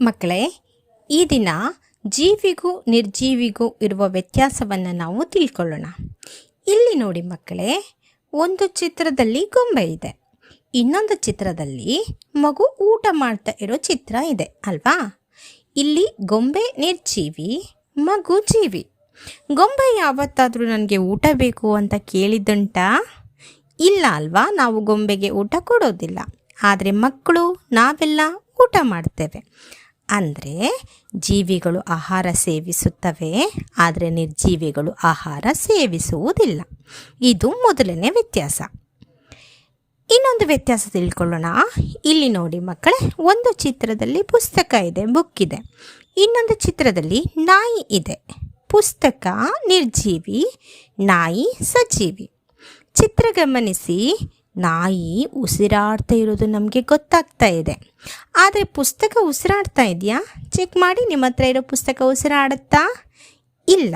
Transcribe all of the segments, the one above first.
ಮಕ್ಕಳೇ, ಈ ದಿನ ಜೀವಿಗೂ ನಿರ್ಜೀವಿಗೂ ಇರುವ ವ್ಯತ್ಯಾಸವನ್ನು ನಾವು ತಿಳ್ಕೊಳ್ಳೋಣ. ಇಲ್ಲಿ ನೋಡಿ ಮಕ್ಕಳೇ, ಒಂದು ಚಿತ್ರದಲ್ಲಿ ಗೊಂಬೆ ಇದೆ. ಇನ್ನೊಂದು ಚಿತ್ರದಲ್ಲಿ ಮಗು ಊಟ ಮಾಡ್ತಾ ಇರೋ ಚಿತ್ರ ಇದೆ, ಅಲ್ವಾ? ಇಲ್ಲಿ ಗೊಂಬೆ ನಿರ್ಜೀವಿ, ಮಗು ಜೀವಿ. ಗೊಂಬೆ ಯಾವತ್ತಾದರೂ ನನಗೆ ಊಟ ಬೇಕು ಅಂತ ಕೇಳಿದ್ದುಂಟಾ? ಇಲ್ಲ ಅಲ್ವಾ, ನಾವು ಗೊಂಬೆಗೆ ಊಟ ಕೊಡೋದಿಲ್ಲ. ಆದರೆ ಮಕ್ಕಳು, ನಾವೆಲ್ಲ ಊಟ ಮಾಡ್ತೇವೆ. ಅಂದರೆ ಜೀವಿಗಳು ಆಹಾರ ಸೇವಿಸುತ್ತವೆ, ಆದರೆ ನಿರ್ಜೀವಿಗಳು ಆಹಾರ ಸೇವಿಸುವುದಿಲ್ಲ. ಇದು ಮೊದಲನೇ ವ್ಯತ್ಯಾಸ. ಇನ್ನೊಂದು ವ್ಯತ್ಯಾಸ ತಿಳ್ಕೊಳ್ಳೋಣ. ಇಲ್ಲಿ ನೋಡಿ ಮಕ್ಕಳೇ, ಒಂದು ಚಿತ್ರದಲ್ಲಿ ಪುಸ್ತಕ ಇದೆ ಬುಕ್ ಇದೆ. ಇನ್ನೊಂದು ಚಿತ್ರದಲ್ಲಿ ನಾಯಿ ಇದೆ. ಪುಸ್ತಕ ನಿರ್ಜೀವಿ, ನಾಯಿ ಸಜೀವಿ. ಚಿತ್ರ ಗಮನಿಸಿ ನಾಯಿ ಉಸಿರಾಡ್ತಾ ಇರೋದು ನಮಗೆ ಗೊತ್ತಾಗ್ತಾ ಇದೆ. ಆದರೆ ಪುಸ್ತಕ ಉಸಿರಾಡ್ತಾ ಇದೆಯಾ? ಚೆಕ್ ಮಾಡಿ ನಿಮ್ಮ ಹತ್ರ ಇರೋ ಪುಸ್ತಕ ಉಸಿರಾಡುತ್ತಾ? ಇಲ್ಲ.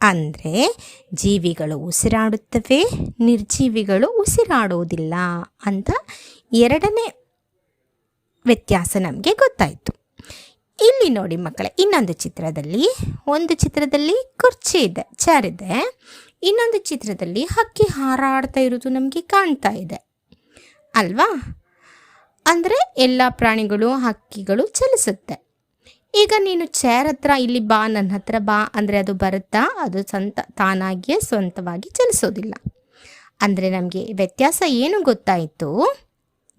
ಅಂದರೆ ಜೀವಿಗಳು ಉಸಿರಾಡುತ್ತವೆ, ನಿರ್ಜೀವಿಗಳು ಉಸಿರಾಡುವುದಿಲ್ಲ ಅಂತ ಎರಡನೇ ವ್ಯತ್ಯಾಸ ನಮಗೆ ಗೊತ್ತಾಯಿತು. ಇಲ್ಲಿ ನೋಡಿ ಮಕ್ಕಳೇ, ಇನ್ನೊಂದು ಚಿತ್ರದಲ್ಲಿ, ಒಂದು ಚಿತ್ರದಲ್ಲಿ ಕುರ್ಚಿ ಇದೆ ಚೇರ್ ಇದೆ. ಇನ್ನೊಂದು ಚಿತ್ರದಲ್ಲಿ ಹಕ್ಕಿ ಹಾರಾಡ್ತಾ ಇರೋದು ನಮಗೆ ಕಾಣ್ತಾ ಇದೆ. ಅಲ್ವಾ? ಅಂದರೆ ಎಲ್ಲ ಪ್ರಾಣಿಗಳು ಹಕ್ಕಿಗಳು ಚಲಿಸುತ್ತೆ. ಈಗ ನೀನು ಚೇರ್ ಹತ್ರ, ಇಲ್ಲಿ ಬಾ, ನನ್ನ ಹತ್ರ ಬಾ, ಅಂದರೆ ಅದು ಬರುತ್ತಾ? ಅದು ಸ್ವಂತ, ತಾನಾಗಿಯೇ ಸ್ವಂತವಾಗಿ ಚಲಿಸೋದಿಲ್ಲ. ಅಂದರೆ ನಮಗೆ ವ್ಯತ್ಯಾಸ ಏನು ಗೊತ್ತಾಯಿತು?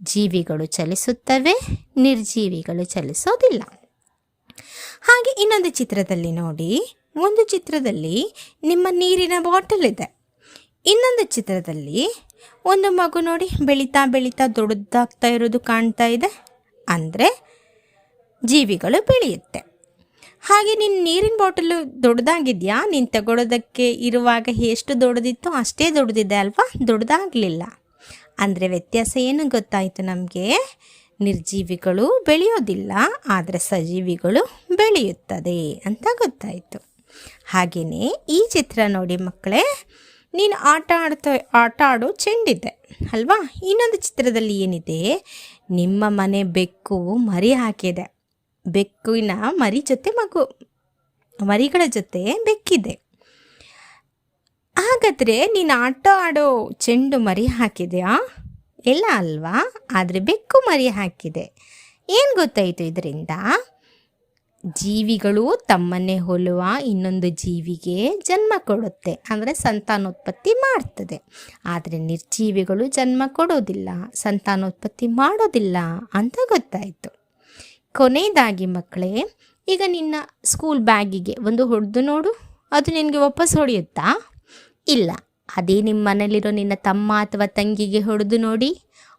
ಜೀವಿಗಳು ಚಲಿಸುತ್ತವೆ, ನಿರ್ಜೀವಿಗಳು ಚಲಿಸೋದಿಲ್ಲ. ಹಾಗೆ ಇನ್ನೊಂದು ಚಿತ್ರದಲ್ಲಿ ನೋಡಿ ಒಂದು ಚಿತ್ರದಲ್ಲಿ ನಿಮ್ಮ ನೀರಿನ ಬಾಟಲ್ ಇದೆ. ಇನ್ನೊಂದು ಚಿತ್ರದಲ್ಲಿ ಒಂದು ಮಗು ನೋಡಿ ಬೆಳೀತಾ ಬೆಳೀತಾ ದೊಡ್ಡದಾಗ್ತಾ ಇರೋದು ಕಾಣ್ತಾ ಇದೆ. ಅಂದರೆ ಜೀವಿಗಳು ಬೆಳೆಯುತ್ತೆ. ಹಾಗೆ ನಿನ್ನ ನೀರಿನ ಬಾಟಲು ದೊಡ್ಡದಾಗಿದೆಯಾ? ನೀನು ತಗೊಳ್ಳೋದಕ್ಕೆ ಇರುವಾಗ ಎಷ್ಟು ದೊಡ್ಡದಿತ್ತು ಅಷ್ಟೇ ದೊಡ್ಡದಿದೆ ಅಲ್ವಾ? ದೊಡ್ಡದಾಗಲಿಲ್ಲ. ಅಂದರೆ ವ್ಯತ್ಯಾಸ ಏನು ಗೊತ್ತಾಯಿತು ನಮಗೆ? ನಿರ್ಜೀವಿಗಳು ಬೆಳೆಯೋದಿಲ್ಲ, ಆದರೆ ಸಜೀವಿಗಳು ಬೆಳೆಯುತ್ತದೆ ಅಂತ ಗೊತ್ತಾಯಿತು. ಹಾಗೆಯೇ ಈ ಚಿತ್ರ ನೋಡಿ ಮಕ್ಕಳೇ, ನೀನು ಆಟ ಆಡ್ತಾ, ಆಟ ಆಡೋ ಚೆಂಡಿದೆ, ಅಲ್ವಾ? ಇನ್ನೊಂದು ಚಿತ್ರದಲ್ಲಿ ಏನಿದೆ? ನಿಮ್ಮ ಮನೆ ಬೆಕ್ಕು ಮರಿ ಹಾಕಿದೆ. ಬೆಕ್ಕಿನ ಮರಿ ಜೊತೆ ಮಗು, ಮರಿಗಳ ಜೊತೆ ಬೆಕ್ಕಿದೆ. ಹಾಗಾದರೆ ನೀನು ಆಟ ಆಡೋ ಚೆಂಡು ಮರಿ ಹಾಕಿದೆಯಾ? ಇಲ್ಲ ಅಲ್ವಾ? ಆದರೆ ಬೆಕ್ಕು ಮರಿ ಹಾಕಿದೆ. ಏನು ಗೊತ್ತಾಯಿತು ಇದರಿಂದ? ಜೀವಿಗಳು ತಮ್ಮನ್ನೇ ಹೋಲುವ ಇನ್ನೊಂದು ಜೀವಿಗೆ ಜನ್ಮ ಕೊಡುತ್ತೆ. ಅಂದರೆ ಸಂತಾನೋತ್ಪತ್ತಿ ಮಾಡ್ತದೆ. ಆದರೆ ನಿರ್ಜೀವಿಗಳು ಜನ್ಮ ಕೊಡೋದಿಲ್ಲ, ಸಂತಾನೋತ್ಪತ್ತಿ ಮಾಡೋದಿಲ್ಲ ಅಂತ ಗೊತ್ತಾಯಿತು. ಕೊನೆಯದಾಗಿ ಮಕ್ಕಳೇ, ಈಗ ನಿನ್ನ ಸ್ಕೂಲ್ ಬ್ಯಾಗಿಗೆ ಒಂದು ಹೊಡೆದು ನೋಡು. ಅದು ನಿನಗೆ ವಾಪಸ್ ಹೊಡೆಯುತ್ತಾ? ಇಲ್ಲ, ಅದೇ ನಿಮ್ಮ ಮನೇಲಿರೋ ನಿನ್ನ ತಮ್ಮ ಅಥವಾ ತಂಗಿಗೆ ಹೊಡೆದು ನೋಡಿ.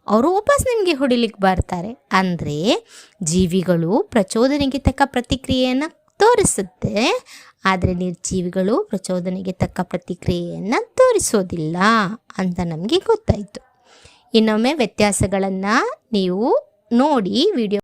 ಅವರು ವಾಪಸ್ ನಿಮಗೆ ಹೊಡಿಲಿಕ್ಕೆ ಬರ್ತಾರೆ. ಅಂದರೆ ಜೀವಿಗಳು ಪ್ರಚೋದನೆಗೆ ತಕ್ಕ ಪ್ರತಿಕ್ರಿಯೆಯನ್ನು ತೋರಿಸುತ್ತೆ. ಆದರೆ ನಿರ್ಜೀವಿಗಳು ಪ್ರಚೋದನೆಗೆ ತಕ್ಕ ಪ್ರತಿಕ್ರಿಯೆಯನ್ನು ತೋರಿಸೋದಿಲ್ಲ ಅಂತ ನಮಗೆ ಗೊತ್ತಾಯಿತು. ಇನ್ನೊಮ್ಮೆ ವ್ಯತ್ಯಾಸಗಳನ್ನು ನೀವು ನೋಡಿ ವಿಡಿಯೋ